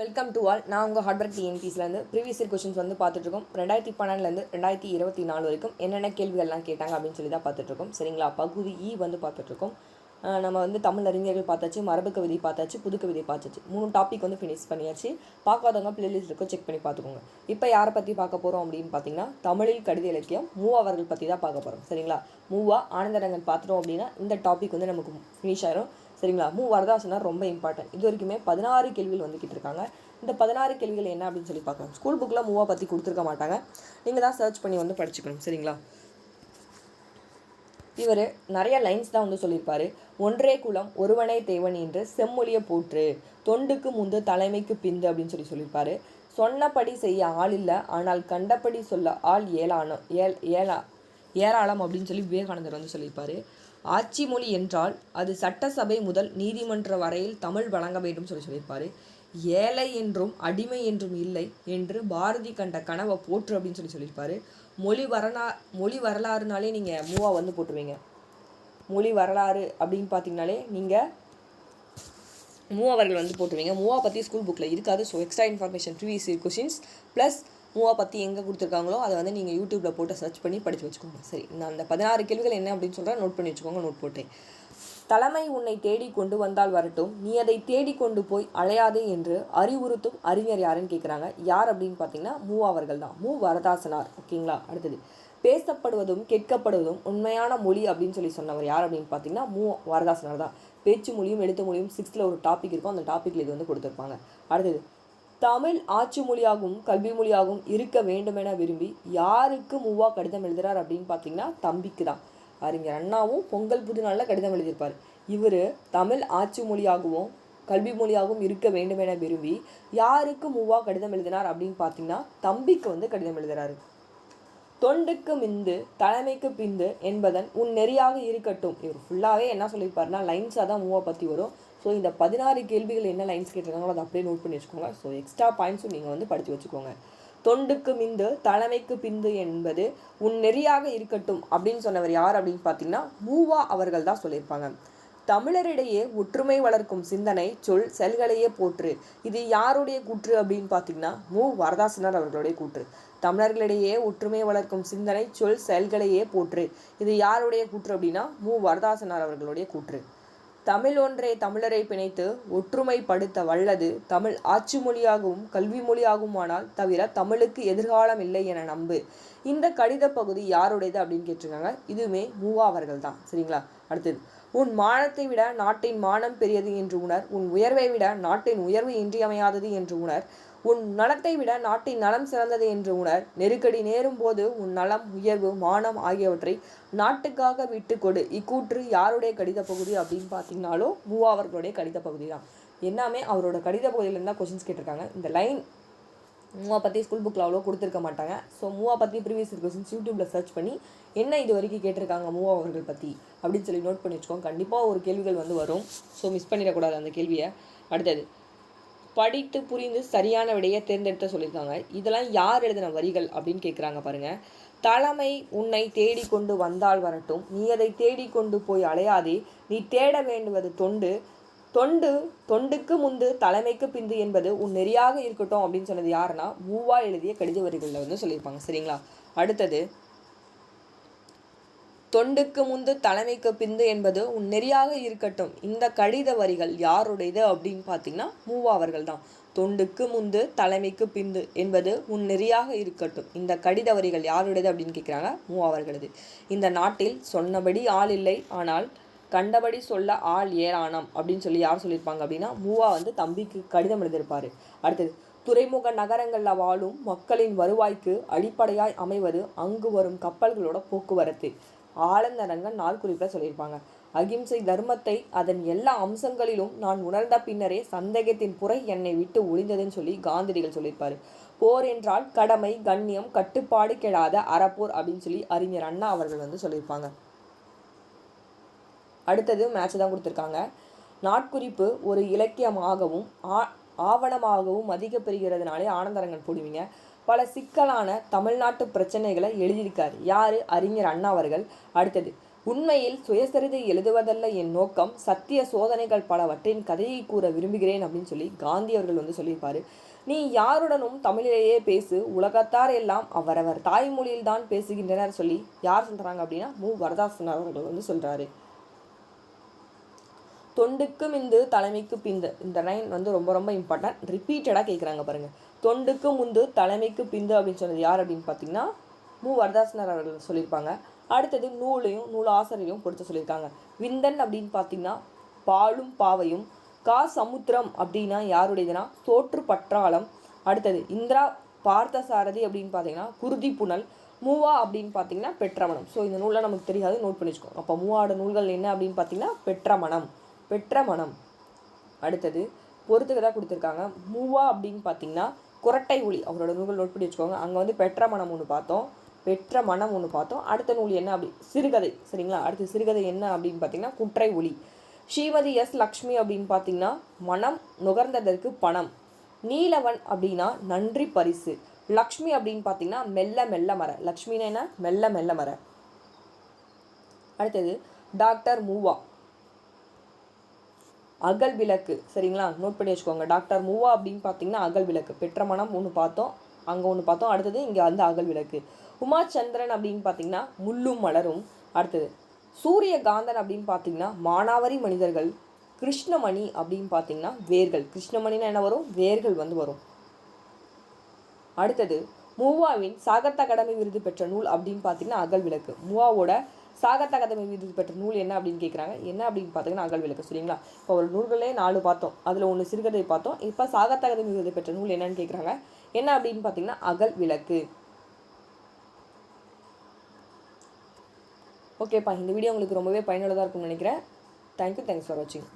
Welcome to all நான் உங்கள் hard work டிஎன்பிஸ்லேருந்து ப்ரீவியஸ் இயர் கொஷின்ஸ் வந்து பார்த்துட்ருக்கோம். ரெண்டாயிரத்தி பன்னெண்டுலேருந்து ரெண்டாயிரத்தி இருபத்தி நாலு வரைக்கும் என்னென்ன கேள்விகள்லாம் கேட்டாங்க அப்படின்னு சொல்லி தான் பார்த்துட்ருக்கோம். சரிங்களா? பகுதி இ வந்து பார்த்துட்ருக்கோம். நம்ம வந்து தமிழ் அறிஞர்கள் பார்த்தாச்சு மரபு கவிதை பார்த்தாச்சு புது கவிதை பார்த்தாச்சு. மூணு டாபிக் வந்து ஃபினிஷ் பண்ணியாச்சு. பார்க்காதவங்க பிளேலிஸ்ட் இருக்கோ செக் பண்ணி பார்த்துக்கோங்க. இப்போ யாரை பற்றி பார்க்க போகிறோம் அப்படின்னு பார்த்தீங்கன்னா தமிழில் கடித இலக்கியம் மூவா அவர்கள் பற்றி தான் பார்க்க போகிறோம் சரிங்களா? மூவா ஆனந்தரங்கன் பார்த்துட்டோம் அப்படின்னா இந்த டாபிக் வந்து நமக்கு ஃபினிஷ் ஆயிரும். சரிங்களா? மூ. வரதாசனா ரொம்ப இம்பார்ட்டன்ட் இது வரைக்குமே பதினாறு கேள்விகள் வந்துக்கிட்டு இருக்காங்க. இந்த பதினாறு கேள்விகள் என்ன அப்படின்னு சொல்லி பார்க்கலாம். ஸ்கூல் புக்கில் மூவாக பற்றி கொடுத்துருக்க மாட்டாங்க. நீங்கள் தான் சர்ச் பண்ணி வந்து படிச்சுக்கணும். சரிங்களா? இவர் நிறைய லைன்ஸ் தான் வந்து சொல்லியிருப்பார். ஒன்றே குலம் ஒருவனே தேவன் என்று செம்மொழியை போற்று. தொண்டுக்கு முந்து தலைமைக்கு பிந்து அப்படின்னு சொல்லி சொல்லியிருப்பார். சொன்னபடி செய்ய ஆள் இல்லை. ஆனால் கண்டபடி சொல்ல ஆள் ஏழானம் ஏல் ஏழா ஏராளம் அப்படின்னு சொல்லி விவேகானந்தர் வந்து சொல்லியிருப்பார். ஆட்சி மொழி என்றால் அது சட்டசபை முதல் நீதிமன்ற வரையில் தமிழ் வழங்க வேண்டும் சொல்லி சொல்லியிருப்பார். ஏழை என்றும் அடிமை என்றும் இல்லை என்று பாரதி கண்ட கனவை போற்று அப்படின்னு சொல்லி சொல்லியிருப்பார். மொழி வரலா மொழி வரலாறுனாலே நீங்கள் மூவா வந்து போட்டுருவீங்க. மொழி வரலாறு அப்படின்னு பார்த்தீங்கனாலே நீங்கள் மூவாவர்கள் வந்து போட்டுருவீங்க. மூவா பற்றி ஸ்கூல் புக்கில் இருக்காது. So extra information previous questions plus மூவா பற்றி எங்கே கொடுத்துருக்காங்களோ அதை வந்து நீங்கள் யூடியூப்பில் போட்டு சர்ச் பண்ணி படித்து வச்சுக்கோங்க. சரி நான் அந்த பதினாறு கேள்விகள் என்ன அப்படின்னு சொல்கிறேன் நோட் பண்ணி வச்சுக்கோங்க நோட் போட்டேன். தலைமை உன்னை தேடி கொண்டு வந்தால் வரட்டும். நீ அதை தேடி கொண்டு போய் அலையாதே என்று அறிவுறுத்தும் அறிஞர் யாருன்னு கேட்குறாங்க யார் அப்படின்னு பார்த்தீங்கன்னா மூ அவர்கள் தான். மூ. வரதாசனார். ஓகேங்களா அடுத்தது. பேசப்படுவதும் கேட்கப்படுவதும் உண்மையான மொழி அப்படின்னு சொல்லி சொன்னவர் யார் அப்படின்னு பார்த்தீங்கன்னா மூ. வரதாசனார் தான். பேச்சு மொழியும் எழுத்து மொழியும் சிக்ஸ்த்தில் ஒரு டாபிக் இருக்கும். அந்த டாப்பிக்கில் இது வந்து கொடுத்துருப்பாங்க. அடுத்தது தமிழ் ஆட்சி மொழியாகவும் கல்வி மொழியாகவும் இருக்க வேண்டுமென விரும்பி யாருக்கு மூவா கடிதம் எழுதுறார் அப்படின்னு பார்த்தீங்கன்னா தம்பிக்கு தான் அறிஞர் அண்ணாவும் பொங்கல் புது நாளில் கடிதம் எழுதியிருப்பார். இவர் தமிழ் ஆட்சி மொழியாகவும் கல்வி மொழியாகவும் இருக்க வேண்டுமென விரும்பி யாருக்கு மூவா கடிதம் எழுதினார் அப்படின்னு பார்த்தீங்கன்னா தம்பிக்கு வந்து கடிதம் எழுதுகிறாரு தொண்டுக்கு மிந்து தலைமைக்கு பிந்து என்பதன் உன் நெறியாக இருக்கட்டும். இவர் ஃபுல்லாகவே என்ன சொல்லியிருப்பாருன்னா லைன்ஸாக தான் மூவா பற்றி வரும். ஸோ இந்த பதினாறு கேள்விகள் என்ன லைன்ஸ் கேட்டிருக்காங்களோ அதை அப்படியே நோட் பண்ணி வச்சுக்கோங்க. ஸோ எக்ஸ்ட்ரா பாயிண்ட்ஸும் நீங்கள் வந்து படித்து வச்சுக்கோங்க. தொண்டுக்கு மிந்து தலைமைக்கு பிந்து என்பது உன் நெறியாக இருக்கட்டும் அப்படின்னு சொன்னவர் யார் அப்படின்னு பார்த்தீங்கன்னா மூவா அவர்கள் தான் சொல்லியிருப்பாங்க. தமிழரிடையே ஒற்றுமை வளர்க்கும் சிந்தனை சொல் செல்களையே போற்று. இது யாருடைய கூற்று அப்படின்னு பார்த்தீங்கன்னா மு. வரதாசனார் அவர்களுடைய கூற்று. தமிழர்களிடையே ஒற்றுமை வளர்க்கும் சிந்தனை சொல் செயல்களையே போற்று. இது யாருடைய கூற்று அப்படின்னா மு. வரதாசனார் அவர்களுடைய கூற்று. தமிழ் ஒன்றே தமிழரை பிணைத்து ஒற்றுமைப்படுத்த வல்லது. தமிழ் ஆட்சி மொழியாகவும் கல்வி மொழியாகுமானால் தவிர தமிழுக்கு எதிர்காலம் இல்லை என நம்பு. இந்த கடித பகுதி யாருடையது அப்படின்னு கேட்டிருக்காங்க. இதுவுமே மூவா அவர்கள் தான் சரிங்களா? அடுத்தது. உன் மானத்தை விட நாட்டின் மானம் பெரியது என்று உணர். உன் உயர்வை விட நாட்டின் உயர்வு இன்றியமையாதது என்று உணர். உன் நலத்தை விட நாட்டின் நலம் சிறந்தது என்று உணர். நெருக்கடி நேரும் போது உன் நலம் உயர்வு மானம் ஆகியவற்றை நாட்டுக்காக விட்டு கொடு. இக்கூற்று யாருடைய கடித பகுதி அப்படின்னு பார்த்தீங்கனாலும் மூவாவர்களுடைய கடித பகுதி தான். எல்லாமே அவரோட கடித பகுதியிலேருந்து தான் கொஷின்ஸ் கேட்டிருக்காங்க. இந்த லைன் மூவா பற்றி ஸ்கூல் புக்கில் அவ்வளோ கொடுத்துருக்க மாட்டாங்க. ஸோ மூவா பற்றி ப்ரீவியஸ் கொஸ்டின்ஸ் யூடியூப்பில் சர்ச் பண்ணி என்ன இது வரைக்கும் கேட்டிருக்காங்க மூவா அவர்கள் பற்றி அப்படின்னு சொல்லி நோட் பண்ணி வச்சுக்கோங்க. கண்டிப்பாக ஒரு கேள்விகள் வந்து வரும். ஸோ மிஸ் பண்ணிடக்கூடாது அந்த கேள்வியை. அடுத்தது படித்து புரிந்து சரியான விடையை தேர்ந்தெடுத்த சொல்லியிருக்காங்க. இதெல்லாம் யார் எழுதின வரிகள் அப்படின்னு கேட்குறாங்க பாருங்க. தலைமை உன்னை தேடி கொண்டு வந்தால் வரட்டும். நீ அதை தேடி கொண்டு போய் அலையாதே. நீ தேட வேண்டுவது தொண்டு. தொண்டு தொண்டுக்கு முந்து தலைமைக்கு பிந்து என்பது உன் நெறியாக இருக்கட்டும் அப்படின்னு சொன்னது யாருன்னா மூவா எழுதிய கடித வரிகளில் வந்து சொல்லியிருப்பாங்க. சரிங்களா? அடுத்தது தொண்டுக்கு முந்து தலைமைக்கு பிந்து என்பது உன் நெறியாக இருக்கட்டும். இந்த கடித வரிகள் யாருடையது அப்படின்னு பார்த்தீங்கன்னா மூவாவர்கள் தான் தொண்டுக்கு முந்து தலைமைக்கு பிந்து என்பது உன் நெறியாக இருக்கட்டும். இந்த கடித வரிகள் யாருடையது அப்படின்னு கேட்குறாங்க மூவாவர்களது இந்த நாட்டில் சொன்னபடி ஆள் இல்லை ஆனால் கண்டபடி சொல்ல ஆள் ஏராணம் அப்படின்னு சொல்லி யார் சொல்லியிருப்பாங்க அப்படின்னா மூவா வந்து தம்பிக்கு கடிதம் எழுதியிருப்பாரு. அடுத்தது துறைமுக நகரங்களில் வாழும் மக்களின் வருவாய்க்கு அடிப்படையாய் அமைவது அங்கு வரும் கப்பல்களோட போக்குவரத்து. ஆழ்ந்தரங்கன் நாள் குறிப்பில் சொல்லியிருப்பாங்க. அகிம்சை தர்மத்தை அதன் எல்லா அம்சங்களிலும் நான் உணர்ந்த பின்னரே சந்தேகத்தின் புறை என்னை விட்டு ஒளிந்ததுன்னு சொல்லி காந்திடிகள் சொல்லியிருப்பார். போர் என்றால் கடமை கண்ணியம் கட்டுப்பாடு கெடாத அறப்போர் அப்படின்னு சொல்லி அறிஞர் அண்ணா அவர்கள் வந்து சொல்லியிருப்பாங்க. அடுத்தது மேட்ச் தான் கொடுத்துருக்காங்க. நாட்குறிப்பு ஒரு இலக்கியமாகவும் ஆ ஆவணமாகவும் மதிக்கப்பெறுகிறதுனாலே ஆனந்தரங்கன் போடுவீங்க. பல சிக்கலான தமிழ்நாட்டு பிரச்சனைகளை எழுதியிருக்கார். யார்? அறிஞர் அண்ணா அவர்கள். அடுத்தது உண்மையில் சுயசரிதை எழுதுவதல்ல என் நோக்கம் சத்திய சோதனைகள் பலவற்றின் கதையை கூற விரும்புகிறேன் அப்படின்னு சொல்லி காந்தி அவர்கள் வந்து சொல்லியிருப்பார். நீ யாருடனும் தமிழிலேயே பேசு உலகத்தார் எல்லாம் அவரவர் தாய்மொழியில் தான் பேசுகின்றனர் சொல்லி யார் சொல்கிறாங்க அப்படின்னா மு. வரதாசன் அவர்கள் வந்து சொல்கிறாரு தொண்டுக்கு மிந்து தலைமைக்கு பிந்து. இந்த லைன் வந்து ரொம்ப ரொம்ப இம்பார்ட்டன்ட் ரிப்பீட்டடாக கேட்குறாங்க பாருங்கள் தொண்டுக்கு முந்து தலைமைக்கு பிந்து அப்படின்னு சொன்னது யார் அப்படின்னு பார்த்தீங்கன்னா மு. வரதாசனர் அவர்கள் சொல்லியிருப்பாங்க. அடுத்தது நூலையும் நூல் ஆசிரியரையும் கொடுத்து சொல்லியிருக்காங்க. விந்தன் அப்படின்னு பார்த்தீங்கன்னா பாலும் பாவையும் கா. சமுத்திரம் அப்படின்னா யாருடையதுன்னா சோற்று பற்றாளம் அடுத்தது இந்திரா பார்த்தசாரதி அப்படின்னு பார்த்தீங்கன்னா குருதி புனல். மூவா அப்படின்னு பார்த்தீங்கன்னா பெற்றமணம் ஸோ இந்த நூலில் நமக்கு தெரியாது. நோட் பண்ணி வச்சுக்கோங்க அப்போ மூவாட நூல்கள் என்ன அப்படின்னு பார்த்தீங்கன்னா பெற்றமணம் பெற்ற மனம். அடுத்தது பொறுத்துக்கதாக கொடுத்துருக்காங்க. மூவா அப்படின்னு பார்த்தீங்கன்னா குரட்டை ஒளி. அவரோட நூல்கள் நோட் பண்ணி வச்சுக்கோங்க. அங்கே வந்து பெற்ற மனம் ஒன்று பார்த்தோம். பெற்ற மனம் ஒன்று பார்த்தோம். அடுத்த நூல் என்ன அப்படி சிறுகதை. சரிங்களா? அடுத்து சிறுகதை என்ன அப்படின்னு பார்த்தீங்கன்னா குற்றை ஒளி. ஸ்ரீமதி எஸ் லக்ஷ்மி அப்படின்னு பார்த்தீங்கன்னா மனம் நுகர்ந்ததற்கு பணம். நீலவன் அப்படின்னா நன்றி பரிசு. லக்ஷ்மி அப்படின்னு பார்த்தீங்கன்னா மெல்ல மெல்ல மர. லக்ஷ்மினா என்ன? மெல்ல மெல்ல மர. அடுத்தது டாக்டர் மூவா. அகல் விளக்கு சரிங்களா? நோட் பண்ணி வச்சுக்கோங்க. டாக்டர் மூவா அப்படின்னு பார்த்தீங்கன்னா அகல் விளக்கு. பெற்ற மனம் ஒன்று பார்த்தோம் அங்கே ஒன்று பார்த்தோம் அடுத்தது இங்கே வந்து அகல் விளக்கு. உமாச்சந்திரன் அப்படின்னு பார்த்தீங்கன்னா முள்ளும் மலரும். அடுத்தது சூரிய காந்தன் அப்படின்னு பார்த்தீங்கன்னா மானாவரி மனிதர்கள் கிருஷ்ணமணி அப்படின்னு பார்த்தீங்கன்னா வேர்கள். கிருஷ்ணமணினா என்ன வரும்? வேர்கள் வந்து வரும். அடுத்தது மூவாவின் சாகத்த அகாடமி விருது பெற்ற நூல் அப்படின்னு பார்த்தீங்கன்னா அகல் விளக்கு. மூவாவோட சாகத்த அகாதமி விருது பெற்ற நூல் என்ன அப்படின்னு கேட்குறாங்க என்ன அப்படின்னு பார்த்தீங்கன்னா அகல் விளக்கு சரிங்களா? இப்போ ஒரு நூல்களே நாலு பார்த்தோம். அதில் ஒன்று சிறுகதை பார்த்தோம். இப்போ சாகத்த அகாதமி விருது பெற்ற நூல் என்னன்னு கேட்குறாங்க என்ன அப்படின்னு பார்த்தீங்கன்னா அகல் விளக்கு. ஓகேப்பா இந்த வீடியோ உங்களுக்கு ரொம்பவே பயனுள்ளதாக இருக்கும்னு நினைக்கிறேன். தேங்க்யூ தேங்க்ஸ் ஃபார் வாட்சிங்